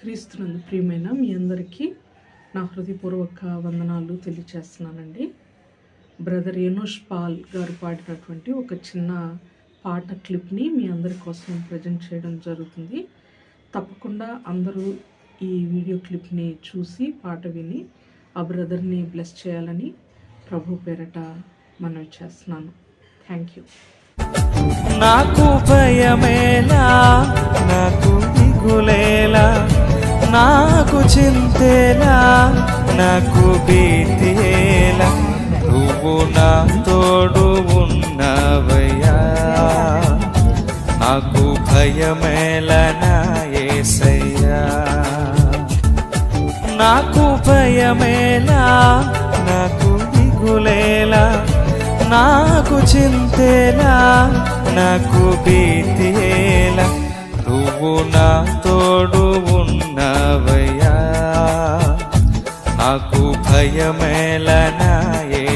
క్రీస్తునందు ప్రియమైన మీ అందరికీ నా హృదయపూర్వక వందనాలు తెలియచేస్తున్నానండి. బ్రదర్ ఎనోష్ పాల్ గారు పాడినటువంటి ఒక చిన్న పాట క్లిప్ని మీ అందరి కోసం ప్రజెంట్ చేయడం జరుగుతుంది. తప్పకుండా అందరూ ఈ వీడియో క్లిప్ని చూసి పాట విని ఆ బ్రదర్ని బ్లెస్ చేయాలని ప్రభు పేరట మనవి చేస్తున్నాను. Thank you. నాకు భయమేనా? నాకు నాకు చింతేలా నాకు భీతియేలా నువ్వు నా తోడు ఉన్నవయ్యా. నాకు భయమేలా నా నాకు భయమేలా నాకు దిగులేలా నాకు చింతేలా నాకు భీతియేలా నువ్వు నాతో తోడు ఉన్నవయ్యా. నాకు భయమేలనాయే.